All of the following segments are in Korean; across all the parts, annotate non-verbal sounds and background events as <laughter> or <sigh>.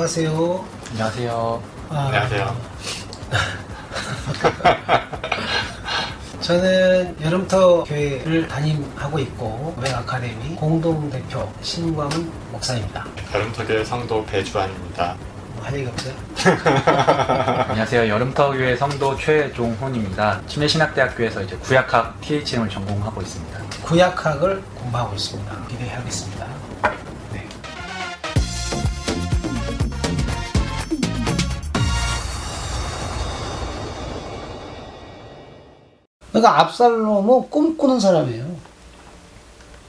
안녕하세요. 안녕하세요. 아, 안녕하세요. <laughs> 저는 여름터 교회를 담임하고 있고 맹 아카데미 공동 대표 신광은 목사입니다. 여름터 교회 성도 배주환입니다. 뭐할 얘기 없어요? <laughs> 안녕하세요. 여름터교회 성도 최종훈입니다. 침례신학대학교에서 이제 구약학 THM을 전공하고 있습니다. 구약학을 공부하고 있습니다. 기대하겠습니다. 그러니까 압살롬은 꿈꾸는 사람이에요.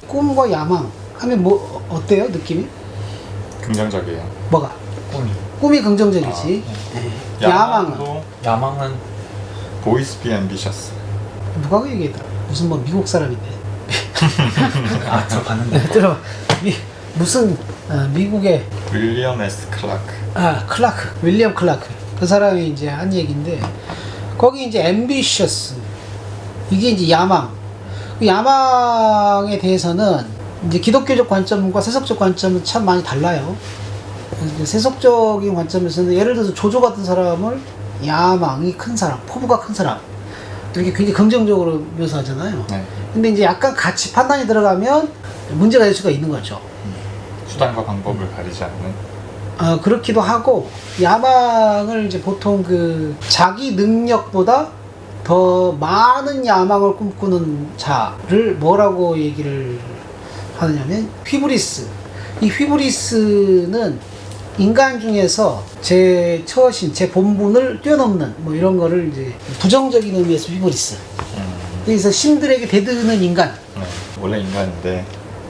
꿈과 야망 하면 뭐 어때요 느낌이? 긍정적이에요. 뭐가? 꿈이. 꿈이 긍정적이지. 네. 야망은 야망도 야망은 보이스 비 앰비셔스. 누가 그 얘기했더라? 무슨 뭐 미국 사람인데. 아 들어봤는데 <laughs> 들어 미, 무슨 어, 미국의 윌리엄 에스 클라크. 아 클라크 윌리엄 클라크 그 사람이 이제 한 얘기인데 거기 이제 ambitious 이게 이제 야망 그 야망에 대해서는 이제 기독교적 관점과 세속적 관점은 참 많이 달라요. 세속적인 관점에서는 예를 들어서 조조 같은 사람을 야망이 큰 사람, 포부가 큰 사람 이렇게 굉장히 긍정적으로 묘사하잖아요. 네. 근데 이제 약간 같이 판단이 들어가면 문제가 될 수가 있는 거죠. 수단과 방법을 가리지 않는. 어, 그렇기도 하고 야망을 이제 보통 그 자기 능력보다 더 많은 야망을 꿈꾸는 자를 뭐라고 얘기를 하느냐면 휘브리스. 이 휘브리스는 인간 중에서 제 처신, 제 본분을 뛰어넘는 뭐 이런 거를 이제 부정적인 의미에서 휘브리스. 음, 그래서 신들에게 대드는 인간. 네. 원래 인간인데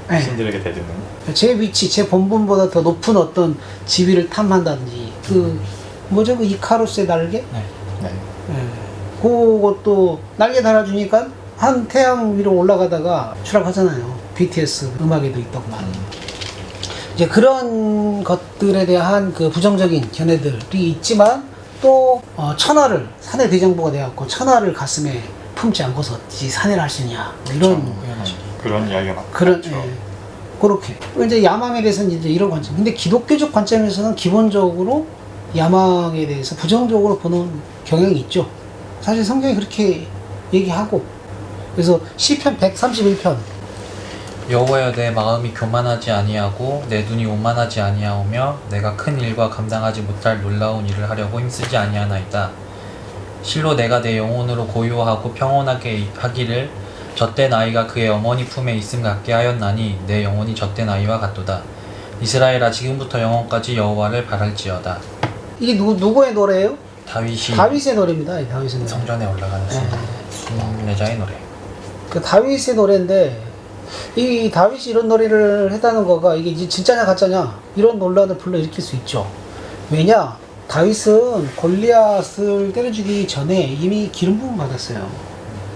네. 신들에게 대드는. 제 위치, 제 본분보다 더 높은 어떤 지위를 탐한다든지 그 뭐죠 그 이카루스의 날개? 네. 네. 예. 그것도 날개 달아주니까 한 태양 위로 올라가다가 추락하잖아요. BTS 음악에도 있더구만. 음, 이제 그런 것들에 대한 그 부정적인 견해들이 있지만 또 어, 천하를 산의 대장부가 되었고 천하를 가슴에 품지 않고서 어찌 산해를 할 수 있냐 뭐 이런 당연하죠. 그런 이야기가 많죠. 그런 예, 그렇게 이제 야망에 대해서는 이제 이런 관점. 근데 기독교적 관점에서는 기본적으로 야망에 대해서 부정적으로 보는 경향이 있죠. 사실 성경이 그렇게 얘기하고 그래서 시편 131편 여호와여 내 마음이 교만하지 아니하고 내 눈이 오만하지 아니하오며 내가 큰 일과 감당하지 못할 놀라운 일을 하려고 힘쓰지 아니하나이다. 실로 내가 내 영혼으로 고요하고 평온하게 하기를 젖된 아이가 그의 어머니 품에 있음 같게 하였나니 내 영혼이 젖된 아이와 같도다. 이스라엘아 지금부터 영원까지 여호와를 바랄지어다. 이게 누구 누구의 노래예요? 다윗이 다윗의 노래입니다. 이 다윗의 노래. 성전에 올라가는 예. 순례자의 노래. 그 다윗의 노래인데 이 다윗이 이런 노래를 했다는 거가 이게 이제 진짜냐 가짜냐 이런 논란을 불러일으킬 수 있죠. 왜냐? 다윗은 골리앗을 때려주기 전에 이미 기름 부음 받았어요.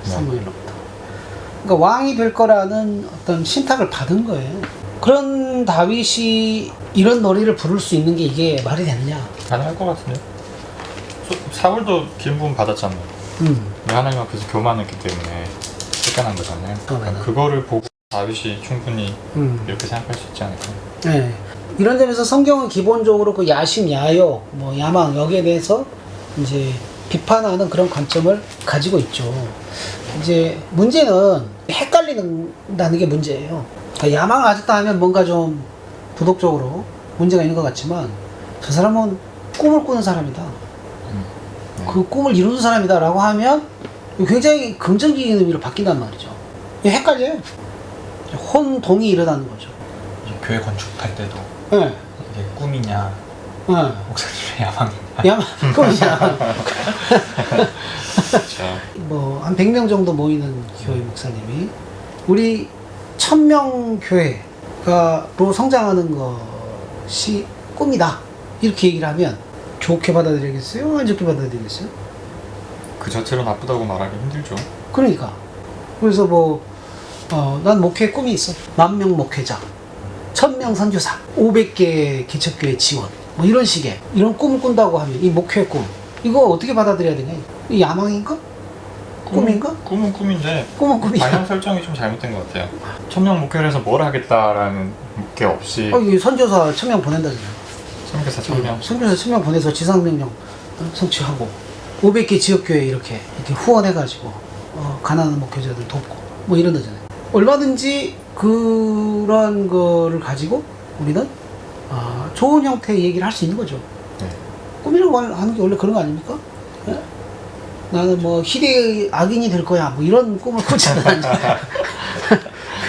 사무엘로부터. 그러니까 왕이 될 거라는 어떤 신탁을 받은 거예요. 그런 다윗이 이런 노래를 부를 수 있는 게 이게 말이 되느냐? 가능할 것 같은데. 소- 사울도 기름 부음 받았잖아요. 음. 근데 하나님 앞에서 교만했기 때문에 쫓겨난 거잖아요. 교만한. 그거를 보고 다윗이 충분히 음. 이렇게 생각할 수 있지 않을까. 네. 이런 점에서 성경은 기본적으로 그 야심, 야욕, 뭐 야망 여기에 대해서 이제 비판하는 그런 관점을 가지고 있죠. 이제 문제는 헷갈리는다는 게 문제예요. 그러니까 야망을 가졌다 하면 뭔가 좀 도덕적으로 문제가 있는 것 같지만 저 사람은 꿈을 꾸는 사람이다. 네. 그 꿈을 이루는 사람이다라고 하면 굉장히 긍정적인 의미로 바뀐단 말이죠. 헷갈려요. 혼동이 일어나는 거죠. 교회 건축할 때도 예. 이게 꿈이냐 예. 목사님의 야망이냐 야만 꿈이야. 자, 뭐한 100명 정도 모이는 교회 목사님이 우리 1000명 교회가로 성장하는 것이 꿈이다. 이렇게 얘기를 하면 좋게 받아들이겠어요? 안 좋게 받아들이겠어요? 그 자체로 나쁘다고 말하기 힘들죠. 그러니까. 그래서 뭐, 어, 난 목회 꿈이 있어. 만 명 목회자, 천 명 선교사, 500개 개척교회 지원. 뭐 이런 식의. 이런 꿈을 꾼다고 하면, 이 목회 꿈. 이거 어떻게 받아들여야 되냐? 이 야망인가? 꿈인가? 꿈은 꿈인데 꿈은 꿈이야. 방향 설정이 좀 잘못된 것 같아요. 천명 목표를 해서 뭘 하겠다라는 게 없이 어, 이 선교사 천명 보낸다잖아. 선교사 천명. 선교사 천명 보내서 지상명령 어, 성취하고 500개 지역교회 이렇게 이렇게 후원해가지고 어, 가난한 목회자들 돕고 뭐 이런 거잖아요. 얼마든지 그런 거를 가지고 우리는 아, 좋은 형태의 얘기를 할 수 있는 거죠. 네. 꿈이라고 하는 게 원래 그런 거 아닙니까? 예? 나는 뭐 희대의 악인이 될 거야 뭐 이런 꿈을 꾸지는 않잖아요. <laughs>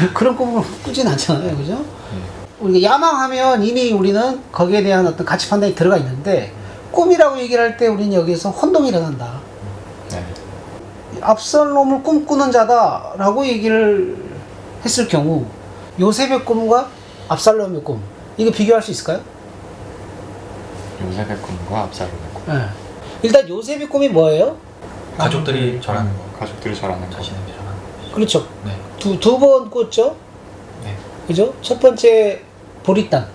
<laughs> 그런 꿈을 꾸지는 않잖아요, 그죠? 우리가 야망하면 이미 우리는 거기에 대한 어떤 가치 판단이 들어가 있는데 꿈이라고 얘기를 할 때 우리는 여기서 혼동이 일어난다. 네. 압살롬을 꿈꾸는 자다라고 얘기를 했을 경우 요셉의 꿈과 압살롬의 꿈 이거 비교할 수 있을까요? 요셉의 꿈과 압살롬의 꿈. 예. 일단 요셉의 꿈이 뭐예요? 가족들이 절하는 거. 가족들이 절하는 거. 자신에게 절하는 거. 그렇죠. 네. 두두 번 꿨죠. 네. 그죠? 첫 번째 보리단.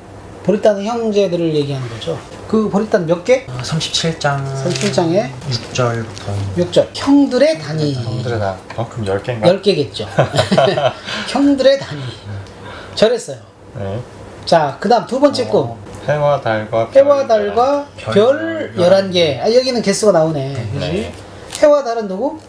보리단은 형제들을 얘기하는 거죠. 그 보리단 몇 개? 어, 37장 37장에 6절부터 몇 절? 형들의 단위. 형들의 나. 어 그럼 열 개인가? 열 개겠죠. <laughs> <laughs> 형들의 단위. 절했어요. 네. 자, 그 다음 두 번째 꿈. 어, 해와 달과 별. 해와 달과 별별 열한 11개. 아, 여기는 개수가 나오네. 그지? 네. 해와 달은 누구?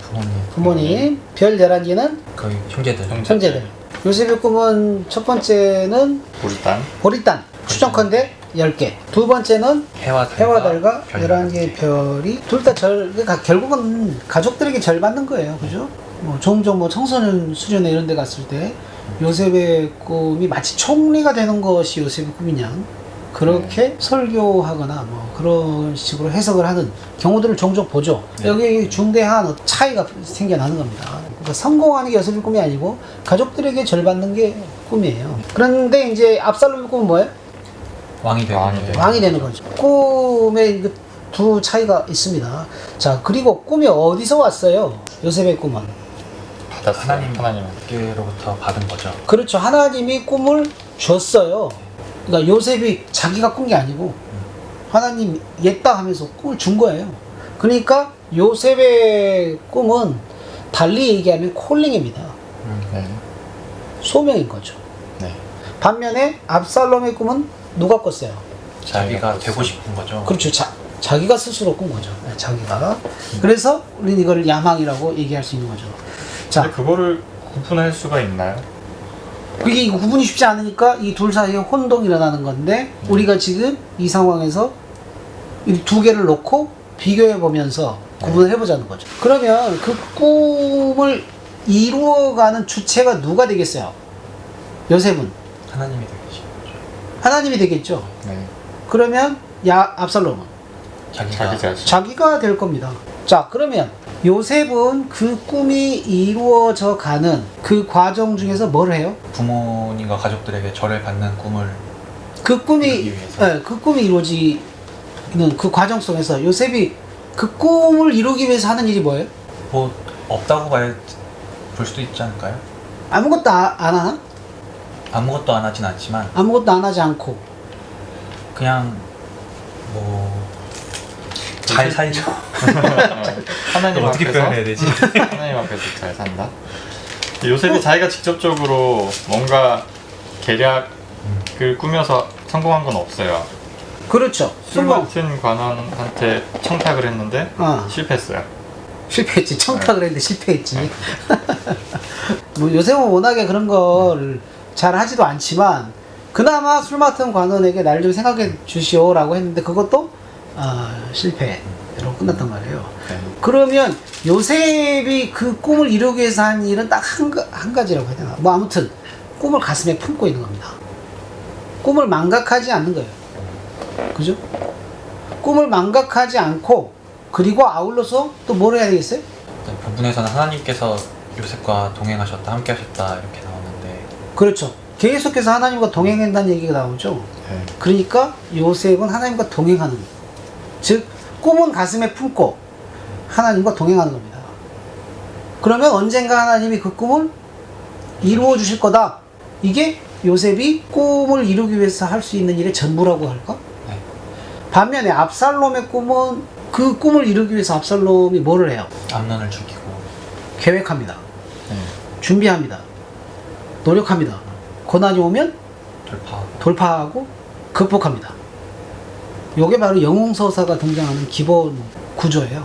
부모님 부모님. 별 11개는 거의 형제들 형- 형제들. 요셉의 꿈은 첫 번째는 보리단. 보리단. 추정컨대 10개. 두 번째는 해와 달과, 해와 달과 별 11개의 별이 둘 다 절, 그러니까 결국은 가족들에게 절 받는 거예요. 그죠? 뭐 종종 뭐 청소년 수련회 이런 데 갔을 때 요셉의 꿈이 마치 총리가 되는 것이 요셉의 꿈이냐. 그렇게 설교하거나 뭐 그런 식으로 해석을 하는 경우들을 종종 보죠. 네. 여기 중대한 차이가 생겨나는 겁니다. 그러니까 성공하는 게 요셉의 꿈이 아니고 가족들에게 절 받는 게 꿈이에요. 그런데 이제 압살롬의 꿈은 뭐예요? 왕이 되고 왕이 되고. 왕이 되는 거죠. 꿈의 그두 차이가 있습니다. 자, 그리고 꿈이 어디서 왔어요? 요셉의 꿈은. 받았어요. 하나님 하나님.께로부터 받은 거죠. 그렇죠. 하나님이 꿈을 줬어요. 그러니까 요셉이 자기가 꾼 게 아니고 하나님 옛다 하면서 꿈을 준 거예요. 그러니까 요셉의 꿈은 달리 얘기하면 콜링입니다. 네. 소명인 거죠. 네. 반면에 압살롬의 꿈은 누가 꿨어요? 자기가. 되고 싶은 거죠. 그렇죠. 자, 자기가 스스로 꾼 거죠. 네, 자기가. 그래서 우리는 이걸 야망이라고 얘기할 수 있는 거죠. 자, 그거를 구분할 수가 있나요? 그게 이거 구분이 쉽지 않으니까 이 둘 사이에 혼동이 일어나는 건데 우리가 지금 이 상황에서 이 두 개를 놓고 비교해 보면서 구분을 해보자는 거죠. 그러면 그 꿈을 이루어가는 주체가 누가 되겠어요? 요셉은 하나님이 되신 거죠. 하나님이 되겠죠. 네. 그러면 야 압살롬은 자기가. 자기가 될 겁니다. 자, 그러면 요셉은 그 꿈이 이루어져 가는 그 과정 중에서 뭘 해요? 부모님과 가족들에게 절을 받는 꿈을 그 꿈이 이루기 위해서. 예, 그 꿈이 이루어지는 그 과정 속에서 요셉이 그 꿈을 이루기 위해서 하는 일이 뭐예요? 뭐 없다고 말, 볼 수도 있지 않을까요? 아무것도 아- 안 하나? 아무것도 안 하진 않지만 아무것도 안 하지 않고 그냥 뭐 잘 살죠. <laughs> 하나님 어떻게 앞에서 표현해야 되지? <laughs> 하나님 앞에서 잘 산다. 요셉이 자기가 직접적으로 뭔가 계략을 꾸며서 성공한 건 없어요. 그렇죠. 술 성공. 맡은 관원한테 청탁을 했는데 어, 실패했어요. 실패했지. 청탁을 했는데 실패했지. <laughs> 뭐 요셉은 워낙에 그런 걸 잘 하지도 않지만 그나마 술 맡은 관원에게 날 좀 생각해 주시오라고 했는데 그것도 아, 실패로 끝났단 말이에요. 네. 그러면 요셉이 그 꿈을 이루기 위해서 한 일은 딱한 한 가지라고 해야 되나? 뭐 아무튼 꿈을 가슴에 품고 있는 겁니다. 꿈을 망각하지 않는 거예요. 그죠? 꿈을 망각하지 않고 그리고 아울러서 또 뭘 해야 되겠어요? 부분에서는 하나님께서 요셉과 동행하셨다, 함께하셨다 이렇게 나오는데 그렇죠. 계속해서 하나님과 동행한다는 얘기가 나오죠. 네. 그러니까 요셉은 하나님과 동행하는 거예요. 즉 꿈은 가슴에 품고 하나님과 동행하는 겁니다. 그러면 언젠가 하나님이 그 꿈을 이루어 주실 거다. 이게 요셉이 꿈을 이루기 위해서 할 수 있는 일의 전부라고 할까? 네. 반면에 압살롬의 꿈은 그 꿈을 이루기 위해서 압살롬이 뭐를 해요? 암론을 죽이고 계획합니다. 네. 준비합니다. 노력합니다. 고난이 오면 돌파하고 돌파하고 극복합니다. 요게 바로 영웅서사가 등장하는 기본 구조예요.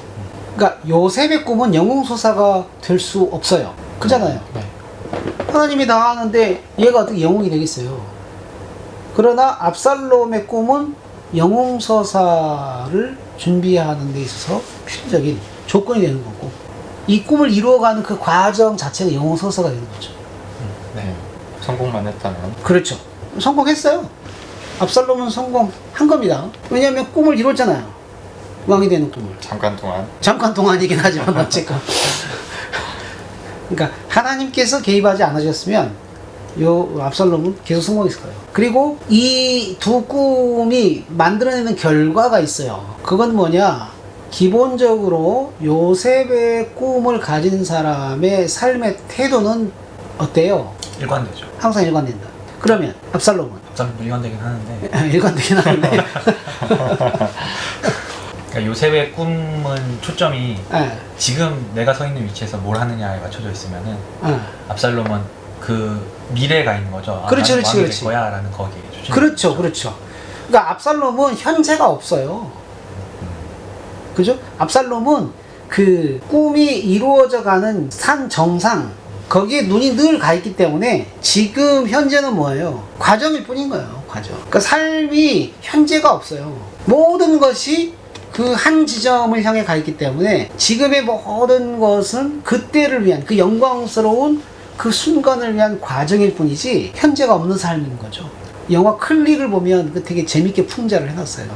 그러니까 요셉의 꿈은 영웅서사가 될 수 없어요. 그잖아요. 네. 하나님이 다 하는데 얘가 어떻게 영웅이 되겠어요? 그러나 압살롬의 꿈은 영웅서사를 준비하는 데 있어서 필수적인 조건이 되는 거고 이 꿈을 이루어가는 그 과정 자체가 영웅서사가 되는 거죠. 네. 성공만 했다면 그렇죠. 성공했어요. 압살롬은 성공한 겁니다. 왜냐하면 꿈을 이뤘잖아요. 왕이 되는 꿈을. 잠깐 동안 잠깐 동안이긴 하지만 어쨌건. 그러니까 하나님께서 개입하지 않으셨으면 요 압살롬은 계속 성공했을 거예요. 그리고 이 두 꿈이 만들어내는 결과가 있어요. 그건 뭐냐? 기본적으로 요셉의 꿈을 가진 사람의 삶의 태도는 어때요? 일관되죠. 항상 일관된다. 그러면 압살롬은 absalom도 일관되긴 하는데 <laughs> 일관되긴 하는데 <laughs> 그러니까 요셉의 꿈은 초점이 예, 지금 내가 서 있는 위치에서 뭘 하느냐에 맞춰져 있으면은 예. 압살롬은 그 미래가 있는 거죠. 아, 그렇지, 나는 그렇지, 왕이 그렇지. 될 거야라는 거기에 초점이 그렇죠, 있죠. 그렇죠. 그러니까 압살롬은 현재가 없어요. 그죠? 압살롬은 그 꿈이 이루어져 가는 산 정상 거기에 눈이 늘 가 있기 때문에 지금 현재는 뭐예요? 과정일 뿐인 거예요. 과정. 그러니까 삶이 현재가 없어요. 모든 것이 그 한 지점을 향해 가 있기 때문에 지금의 모든 것은 그때를 위한 그 영광스러운 그 순간을 위한 과정일 뿐이지 현재가 없는 삶인 거죠. 영화 클릭을 보면 그 되게 재밌게 풍자를 해놨어요.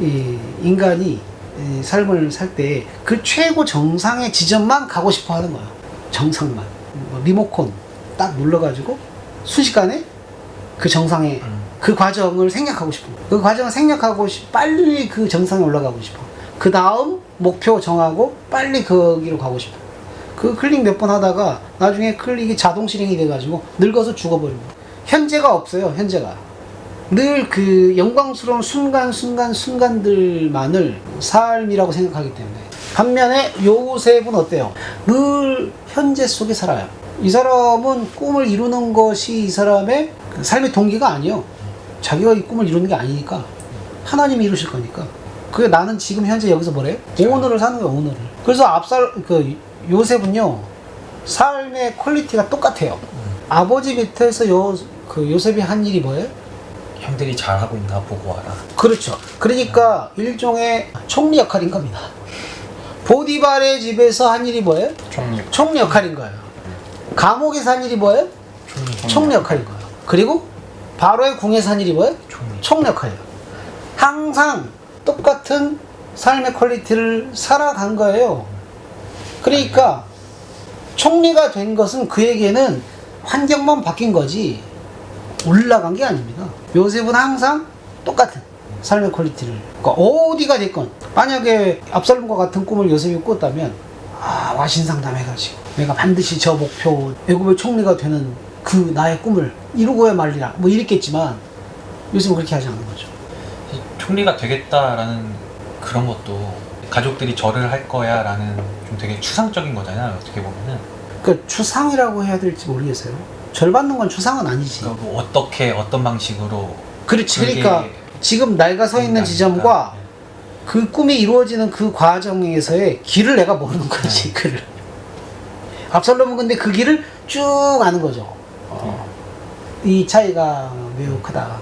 이 인간이 이 삶을 살 때 그 최고 정상의 지점만 가고 싶어 하는 거예요. 정상만. 뭐 리모컨 딱 눌러가지고 순식간에 그 정상에 음. 그 과정을 생략하고 싶은 거예요. 그 과정을 생략하고 싶, 빨리 그 정상에 올라가고 싶어. 그 다음 목표 정하고 빨리 거기로 가고 싶어. 그 클릭 몇 번 하다가 나중에 클릭이 자동 실행이 돼가지고 늙어서 죽어버리고 현재가 없어요. 현재가. 늘 그 영광스러운 순간 순간 순간들만을 삶이라고 생각하기 때문에 반면에 요셉은 어때요? 늘 현재 속에 살아요. 이 사람은 꿈을 이루는 것이 이 사람의 그 삶의 동기가 아니요. 자기가 이 꿈을 이루는 게 아니니까 하나님이 이루실 거니까. 그게 나는 지금 현재 여기서 뭐래? 오늘을 사는 거야 오늘을. 그래서 앞살 그 요셉은요 삶의 퀄리티가 똑같아요. 아버지 밑에서 요 그 요셉이 한 일이 뭐예요? 형들이 잘하고 있나 보고 와라. 그렇죠. 그러니까 일종의 총리 역할인 겁니다. 보디발의 집에서 한 일이 뭐예요? 총리 총리 역할인 거예요. 감옥에서 한 일이 뭐예요? 총리, 총리 역할인 거예요. 그리고 바로의 궁에서 한 일이 뭐예요? 총리. 총리 역할이에요. 항상 똑같은 삶의 퀄리티를 살아간 거예요. 그러니까 총리가 된 것은 그에게는 환경만 바뀐 거지 올라간 게 아닙니다. 요셉은 항상 똑같은 삶의 퀄리티를 그러니까 어디가 됐건 만약에 압살롬과 같은 꿈을 요셉이 꿨다면 아 와신상담해가지고 내가 반드시 저 목표 애굽의 총리가 되는 그 나의 꿈을 이루고야 말리라 뭐 이랬겠지만 요셉은 그렇게 하지 않는 거죠. 이 총리가 되겠다라는 그런 것도 가족들이 절을 할 거야라는 좀 되게 추상적인 거잖아요. 어떻게 보면은 그 추상이라고 해야 될지 모르겠어요. 절 받는 건 추상은 아니지. 그러니까 뭐 어떻게 어떤 방식으로 그렇지. 그러니까 지금 내가 서 있는 아니니까. 지점과 그 꿈이 이루어지는 그 과정에서의 길을 내가 모르는 거지. 네. 그를. 압살롬은 근데 그 길을 쭉 아는 거죠. 어. 이 차이가 매우 크다.